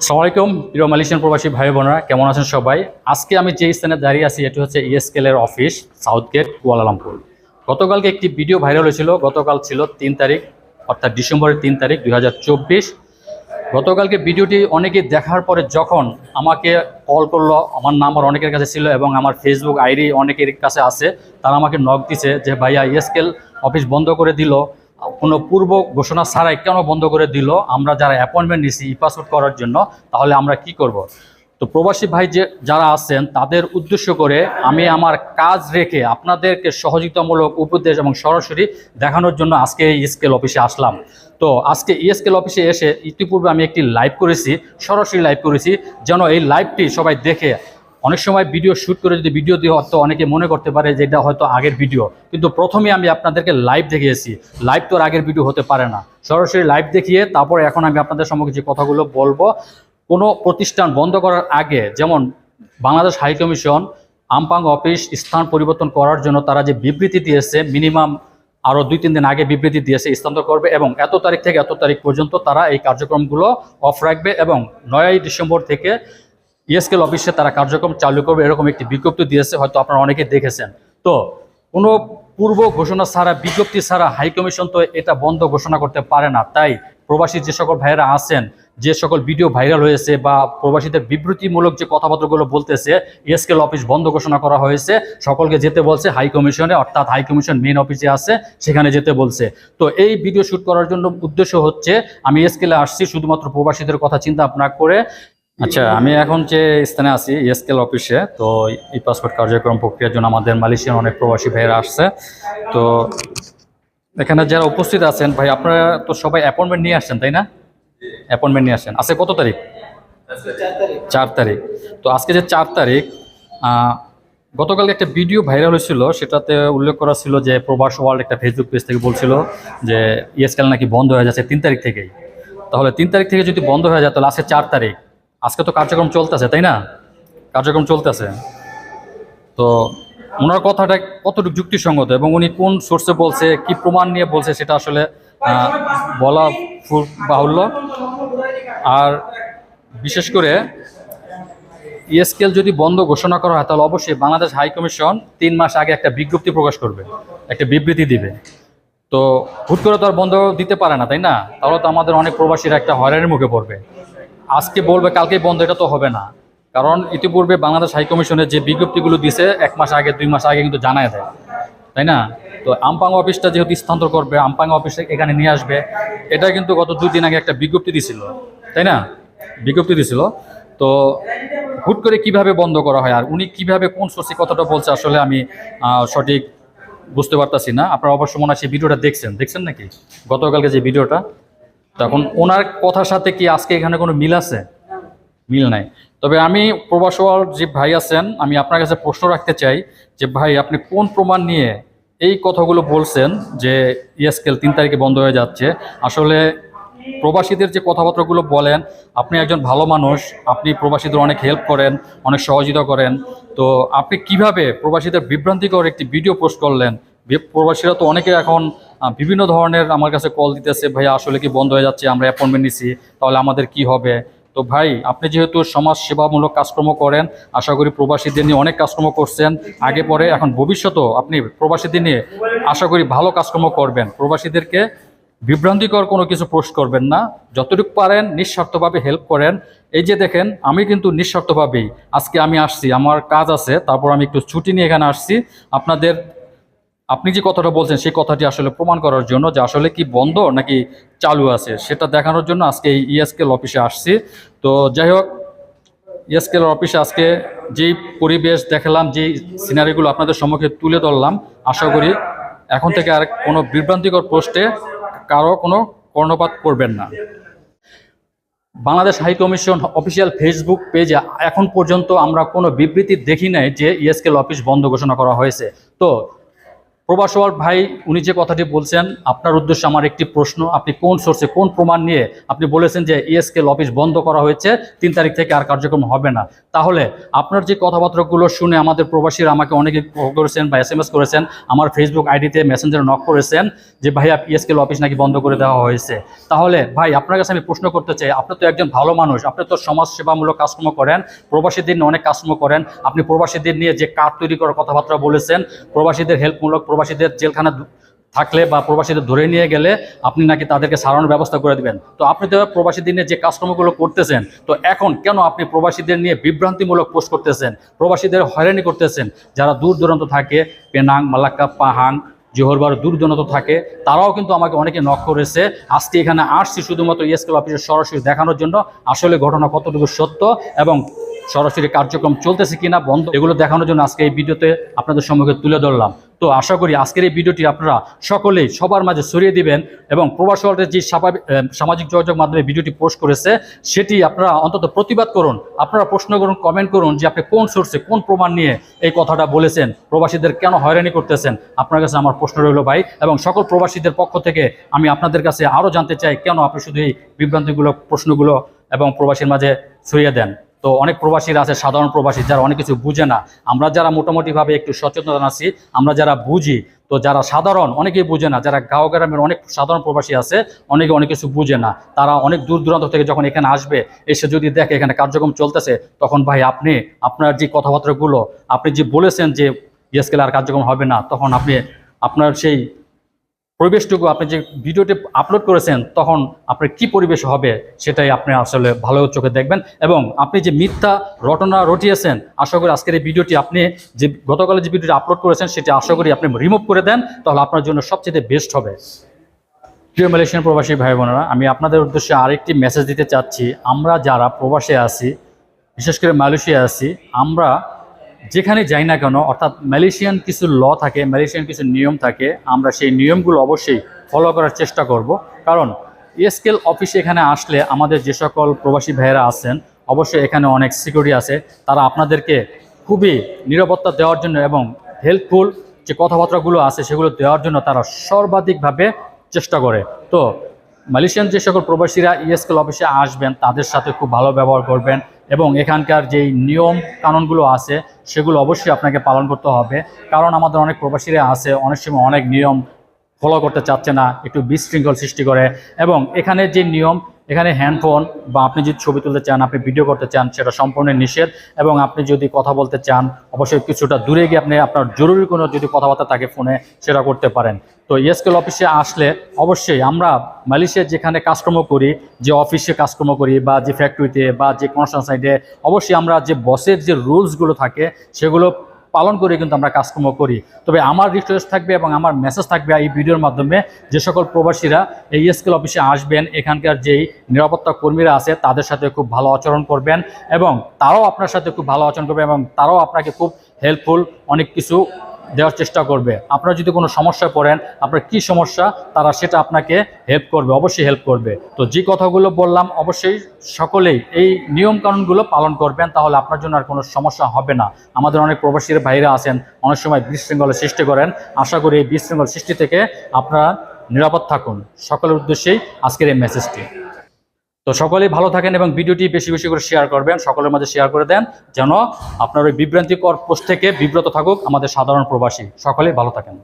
আসসালামু আলাইকুম, প্রিয় মালয়েশিয়ান প্রবাসী ভাই বোনেরা, কেমন আছেন সবাই? আজকে আমি যে স্থানে দাঁড়িয়ে আছি, এটি হচ্ছে ইএসকেলের office, south gate, Kuala Lumpur. গতকালকে একটি ভিডিও ভাইরাল হয়েছিল, গতকাল ছিল তিন তারিখ, অর্থাৎ ডিসেম্বরের তিন তারিখ, দুই হাজার চব্বিশ। গতকালকে ভিডিওটি অনেকে দেখার পরে যখন আমাকে কল করল, আমার নাম্বার অনেকের কাছে ছিল এবং আমার ফেসবুক আইডি অনেকের কাছে আছে, তারা আমাকে নক দিছে যে, ভাইয়া ইএসকেল অফিস বন্ধ করে দিল। কোনো পূর্ব ঘোষণা ছাড়াই কেন বন্ধ করে দিল আমরা যারা অ্যাপয়েন্টমেন্ট নিছি ই করার জন্য, তাহলে আমরা কি করব। তো প্রবাসী ভাই যে, যারা আছেন, তাদের উদ্দেশ্য করে আমি আমার কাজ রেখে আপনাদেরকে সহযোগিতামূলক উপদেশ এবং সরাসরি দেখানোর জন্য আজকে এই স্কেল অফিসে আসলাম তো আজকে ইএসকেল অফিসে এসে ইতিপূর্বে আমি একটি লাইভ করেছি, সরাসরি লাইভ করেছি, যেন এই লাইভটি সবাই দেখে অনেক সময় ভিডিও শ্যুট করে যদি ভিডিও দিয়ে হয়তো অনেকে মনে করতে পারে যে এটা হয়তো আগের ভিডিও কিন্তু প্রথমে আমি আপনাদেরকে লাইভ দেখিয়েছি। লাইভ তো আগের ভিডিও হতে পারে না। সরাসরি লাইভ দেখিয়ে তারপরে এখন আমি আপনাদের সম্মুখে যে কথাগুলো বলব, কোনো প্রতিষ্ঠান বন্ধ করার আগে যেমন Bangladesh high commission Ampang office স্থান পরিবর্তন করার জন্য তারা যে বিবৃতি দিয়েছে মিনিমাম আরও দুই, তিন দিন আগে বিবৃতি দিয়েছে, স্থানান্তর করবে এবং এত তারিখ থেকে এত তারিখ পর্যন্ত তারা এই কার্যক্রমগুলো অফ রাখবে এবং নয়ই ডিসেম্বর থেকে ইএসকেল অফিসে তারা কার্যক্রম চালু করবে, এরকম একটি বিজ্ঞপ্তি দিয়েছে, হয়তো আপনারা অনেকে দেখেছেন। তো, কোনো পূর্ব ঘোষণা ছাড়া, বিজ্ঞপ্তি ছাড়া হাইকমিশন তো এটা বন্ধ ঘোষণা করতে পারে না। তাই প্রবাসী যে সকল ভাইয়েরা আছেন, যে সকল ভিডিও ভাইরাল হয়েছে বা প্রবাসীদের বিবৃতিমূলক যে কথাবার্তাগুলো বলতেছে ইএসকেল অফিস বন্ধ ঘোষণা করা হয়েছে, সকলকে যেতে বলছে হাই কমিশনে অর্থাৎ হাই কমিশন মেন অফিসে আছে, সেখানে যেতে বলছে। তো এই ভিডিও শ্যুট করার জন্য উদ্দেশ্য হচ্ছে, আমি এসকেলে আসছি শুধুমাত্র প্রবাসীদের কথা চিন্তা ভাবনা করে আচ্ছা আমি এখন যে স্থানে আছি এসকেল অফিসে তো এই পাসপোর্ট কার্যক্রম প্রক্রিয়ার জন্য আমাদের মালয়েশিয়ার অনেক প্রবাসী ভাইয়েরা আসছে। তো এখানে যারা উপস্থিত আছেন ভাই আপনারা তো সবাই অ্যাপয়েন্টমেন্ট নিয়ে আসছেন তাই না? অ্যাপয়েন্টমেন্ট নিয়ে আসছেন। আজকে কত তারিখ? চার তারিখ। তো আজকে যে চার তারিখ আহ, গতকালকে একটা ভিডিও ভাইরাল হয়েছিল সেটাতে উল্লেখ করা ছিল যে প্রবাস ওয়ার্ল্ড একটা ফেসবুক পেজ থেকে বলছিল যে ইএসকেল নাকি বন্ধ হয়ে যাচ্ছে তিন তারিখ থেকেই। তাহলে তিন তারিখ থেকে যদি বন্ধ হয়ে যায় তাহলে আজকে চার তারিখ। আজকে তো কার্যক্রম চলতেছে, তাই না? কার্যক্রম চলতেছে। তো ওনার কথাটা কতটুকু যুক্তিসঙ্গত এবং উনি কোন সোর্সে বলছে, কি প্রমাণ নিয়ে বলছে সেটা আসলে বলা বাহুল্য। আর বিশেষ করে ইএসকেল যদি বন্ধ ঘোষণা করা হয়, তাহলে অবশ্যই বাংলাদেশ হাই কমিশন তিন মাস আগে একটা বিজ্ঞপ্তি প্রকাশ করবে, একটা বিবৃতি দিবে। তো হুট করে তো আর বন্ধ দিতে পারে না, তাই না? তাহলে তো আমাদের অনেক প্রবাসীরা একটা হয়রানির মুখে পড়বে। আজকে বলবে, কালকেই বন্ধ, এটা তো হবে না। কারণ ইতিপূর্বে বাংলাদেশ হাই কমিশনের যে বিজ্ঞপ্তিগুলো দিছে, এক মাস আগে, দুই মাস আগে কিন্তু জানায় দেয়। তাই না? তো আমপাং অফিসটা যেহেতু স্থানান্তর করবে, আমপাং অফিস এখানে নিয়ে আসবে, এটা কিন্তু গত দুই দিন আগে একটা বিজ্ঞপ্তি দিছিল। তাই না? বিজ্ঞপ্তি দিছিল। তো হুট করে কীভাবে বন্ধ করা হয়, আর উনি কীভাবে কোন সোর্সে কথাটা বলছে, আসলে আমি সঠিক বুঝতে পারতাছি না। আপনারা অবশ্য মনে হয় সেই ভিডিওটা দেখছেন। দেখছেন নাকি? গতকালকে যে ভিডিওটা তখন ওনার কথার সাথে কি আজকে এখানে কোনো মিল আছে? মিল নাই। তবে আমি প্রবাস যে ভাই আছেন, আমি আপনার কাছে প্রশ্ন রাখতে চাই যে ভাই, আপনি কোন প্রমাণ নিয়ে এই কথাগুলো বলছেন যে ইএসকেল তিন তারিখে বন্ধ হয়ে যাচ্ছে? আসলে প্রবাসীদের যে কথাবার্তাগুলো বলেন, আপনি একজন ভালো মানুষ, আপনি প্রবাসীদের অনেক হেল্প করেন, অনেক সহযোগিতা করেন। তো আপনি কীভাবে প্রবাসীদের বিভ্রান্তিকর একটি ভিডিও পোস্ট করলেন? প্রবাসীরা তো অনেকে এখন বিভিন্ন ধরনের আমার কাছে কল দিতেছে, ভাইয়া, আসলে কি বন্ধ হয়ে যাচ্ছে? আমরা অ্যাপয়েন্টমেন্ট নিছি, তাহলে আমাদের কি হবে? তো ভাই, আপনি যেহেতু সমাজ সেবামূলক কাজকর্ম করেন, আশা করি প্রবাসীদের নিয়ে অনেক কাজকর্ম করছেন। আগে পরে, এখন ভবিষ্যতেও আপনি প্রবাসীদের নিয়ে আশা করি ভালো কাজকর্ম করবেন। প্রবাসীদেরকে বিভ্রান্তিকর কোনো কিছু পোস্ট করবেন না। যতটুকু পারেন, নিঃস্বার্থভাবে হেল্প করেন। এই যে দেখেন, আমি কিন্তু নিঃস্বার্থভাবেই, আজকে আমি আসছি, আমার কাজ আছে, তারপর আমি একটু ছুটি নিয়ে এখানে আসছি। আপনাদের আপনি যে কথাটা বলছেন, সেই কথাটি আসলে প্রমাণ করার জন্য যে আসলে কি বন্ধ নাকি চালু আছে, সেটা দেখানোর জন্য আজকে এই ইএসকেল অফিসে আসছি। তো যাই হোক ইএসকেল অফিসে আজকে যেই পরিবেশ দেখালাম, যেই সিনারিগুলো আপনাদের সম্মুখে তুলে ধরলাম, আশা করি এখন থেকে আর কোনো বিভ্রান্তিকর পোস্টে কারও কোনো কর্ণপাত করবেন না। Bangladesh high commission official Facebook পেজে এখন পর্যন্ত আমরা কোনো বিবৃতি দেখি নাই যে ইএসকেল অফিস বন্ধ ঘোষণা করা হয়েছে। তো প্রবাসওয়াল ভাই, উনি যে কথাটি বলছেন, আপনার উদ্দেশ্যে আমার একটি প্রশ্ন। আপনি কোন সোর্সে কোন প্রমাণ নিয়ে আপনি বলেছেন যে ইএসকেল অফিস বন্ধ করা হয়েছে, তিন তারিখ থেকে আর কার্যক্রম হবে না? তাহলে আপনার যে কথাবার্তাগুলো শুনে আমাদের প্রবাসীরা আমাকে অনেকে করেছেন বা এস এম এস করেছেন, আমার ফেসবুক আইডিতে মেসেঞ্জারে নক করেছেন যে, ভাইয়া ইএসকেল অফিস নাকি বন্ধ করে দেওয়া হয়েছে? তাহলে, ভাই, আপনার কাছে আমি প্রশ্ন করতে চাই, আপনি তো একজন ভালো মানুষ, আপনি তো সমাজ সেবামূলক কাজকর্ম করেন, প্রবাসীদের নিয়ে অনেক কাজকর্ম করেন, আপনি প্রবাসীদের নিয়ে যে কার্ড তৈরি করার কথাবার্তা বলেছেন, প্রবাসীদের হেল্পমূলক প্রবাসীদের জেলখানা থাকলে বা প্রবাসীদের ধরে নিয়ে গেলে আপনি নাকি তাদেরকে সারানোর ব্যবস্থা করে দিবেন। তো আপনি তো প্রবাসীদের নিয়ে যে কাজকর্মগুলো করতেছেন, তো এখন কেন আপনি প্রবাসীদের নিয়ে বিভ্রান্তিমূলক পোস্ট করতেছেন? প্রবাসীদের হয়রানি করতেছেন? যারা দূর দূরান্ত থাকে, পেনাং, মালাক্কা, পাহাং জোহরবার দূর দূরান্ত থাকে, তারাও কিন্তু আমাকে অনেকে নক করেছে। আজকে এখানে আসছি শুধুমাত্র ইএসকেল অফিসে সরাসরি দেখানোর জন্য। আসলে ঘটনা কতটুকু সত্য এবং সরাসরি কার্যক্রম চলতেছে কিনা বন্ধ এগুলো দেখানোর জন্য আজকে এই ভিডিওতে আপনাদের সম্মুখে তুলে ধরলাম। তো আশা করি আজকের এই ভিডিওটি আপনারা সকলেই সবার মাঝে ছড়িয়ে দিবেন এবং প্রবাস ওয়ার্ল্ডের যে সামাজিক যোগাযোগ মাধ্যমে ভিডিওটি পোস্ট করেছে, সেটি আপনারা অন্তত প্রতিবাদ করুন। আপনারা প্রশ্ন করুন কমেন্ট করুন যে আপনি কোন সোর্সে কোন প্রমাণ নিয়ে এই কথাটা বলেছেন, প্রবাসীদের কেন হয়রানি করতেছেন? আপনার কাছে আমার প্রশ্ন রইল ভাই, এবং সকল প্রবাসীদের পক্ষ থেকে আমি আপনাদের কাছে আরও জানতে চাই কেন আপনি শুধু এই বিভ্রান্তিগুলো প্রশ্নগুলো এবং প্রবাসীর মাঝে ছড়িয়ে দেন। তো অনেক প্রবাসীরা আছে, সাধারণ প্রবাসী, যারা অনেক কিছু বুঝে না। আমরা যারা মোটামুটিভাবে একটু সচেতন আছি, আমরা যারা বুঝি, তো যারা সাধারণ, অনেকেই বুঝে না। যারা গাঁও গ্রামের অনেক সাধারণ প্রবাসী আছে, অনেকে অনেক কিছু বুঝে না। তারা অনেক দূর দূরান্ত থেকে যখন এখানে আসবে, এসে যদি দেখে এখানে কার্যক্রম চলতেছে, তখন ভাই আপনি, আপনার যে কথাবার্তাগুলো, আপনি যে বলেছেন যে ইয়েসকেল আর কার্যক্রম হবে না, তখন আপনি আপনার সেই পরিবেশটুকু আপনি যে ভিডিওটি আপলোড করেছেন, তখন আপনার কি পরিবেশ হবে সেটাই আপনি আসলে ভালো চোখে দেখবেন। এবং আপনি যে মিথ্যা, রটনা রটিয়েছেন আশা করি আজকের এই ভিডিওটি আপনি যে গতকালে যে ভিডিওটি আপলোড করেছেন, সেটি আশা করি আপনি রিমুভ করে দেন, তাহলে আপনার জন্য সবচেয়ে বেস্ট হবে। প্রিয় মালয়েশিয়ান প্রবাসী ভাই বোনেরা, আমি আপনাদের উদ্দেশ্যে আরেকটি মেসেজ দিতে চাচ্ছি। আমরা যারা প্রবাসে আছি, বিশেষ করে মালয়েশিয়া আছি, আমরা যেখানে যাই না কেন, অর্থাৎ মালয়েশিয়ান কিছু ল থাকে মালয়েশিয়ান কিছু নিয়ম থাকে, আমরা সেই নিয়মগুলো অবশ্যই ফলো করার চেষ্টা করব। কারণ এসকেল অফিসে এখানে আসলে আমাদের যে সকল প্রবাসী ভাইয়েরা আছেন, অবশ্যই এখানে অনেক সিকিউরিটি আছে। তারা আপনাদেরকে খুবই নিরাপত্তা দেওয়ার জন্য এবং হেল্পফুল যে কথাবার্তাগুলো আছে সেগুলো দেওয়ার জন্য তারা সর্বাধিকভাবে চেষ্টা করে। তো মালয়েশিয়ান যে সকল প্রবাসীরা ইএসকেল অফিসে আসবেন, তাদের সাথে খুব ভালো ব্যবহার করবেন এবং এখানকার যেই নিয়ম কানুনগুলো আছে, সেগুলো অবশ্যই আপনাকে পালন করতে হবে। কারণ আমাদের অনেক প্রবাসীরা আছে, অনেক সময় অনেক নিয়ম ফলো করতে চাচ্ছে না, একটু বিশৃঙ্খল সৃষ্টি করে এবং এখানে যে নিয়ম এখানে হ্যান্ডফোন বা আপনি যদি ছবি তুলতে চান, আপনি ভিডিও করতে চান, সেটা সম্পূর্ণ নিষেধ এবং আপনি যদি কথা বলতে চান, অবশ্যই কিছুটা দূরে গিয়ে আপনি আপনার জরুরি কোনো যদি কথাবার্তা থাকে ফোনে সেটা করতে পারেন। তো ইএসকেল অফিসে আসলে অবশ্যই আমরা মালয়েশিয়ার যেখানে কাজকর্ম করি, যে অফিসে কাজকর্ম করি বা যে ফ্যাক্টরিতে বা যে কনস্ট্রাকশন সাইডে অবশ্যই আমরা যে বসের যে রুলসগুলো থাকে, সেগুলো পালন করে কিন্তু আমরা কাজকর্ম করি। তবে আমার রিকোয়েস্ট থাকবে এবং আমার মেসেজ থাকবে এই ভিডিওর মাধ্যমে যে সকল প্রবাসীরা এই স্কেল অফিসে আসবেন, এখানকার যেই নিরাপত্তা কর্মীরা আছে তাদের সাথে খুব ভালো আচরণ করবেন এবং তারাও আপনার সাথে খুব ভালো আচরণ করবে এবং তারাও আপনাকে খুব হেল্পফুল অনেক কিছু দেওয়ার চেষ্টা করবে। আপনারা যদি কোনো সমস্যায় পড়েন, আপনার কি সমস্যা, তারা সেটা আপনাকে হেল্প করবে, অবশ্যই হেল্প করবে। তো যে কথাগুলো বললাম, অবশ্যই সকলেই এই নিয়ম কানুনগুলো পালন করবেন, তাহলে আপনার জন্য আর কোনো সমস্যা হবে না। আমাদের অনেক প্রবাসীর বাইরে আছেন, অনেক সময় বিশৃঙ্খলা সৃষ্টি করেন। আশা করি এই বিশৃঙ্খল সৃষ্টি থেকে আপনারা নিরাপদ থাকুন। সকলের উদ্দেশ্যেই আজকের এই মেসেজটি তো সকলেই ভালো থাকেন এবং ভিডিওটি বেশি বেশি করে শেয়ার করবেন। সকলের মাঝে শেয়ার করে দেন যেন আপনার ওই বিভ্রান্তিকর পোস্ট থেকে বিব্রত থাকুক আমাদের সাধারণ প্রবাসী। সকলেই ভালো থাকেন।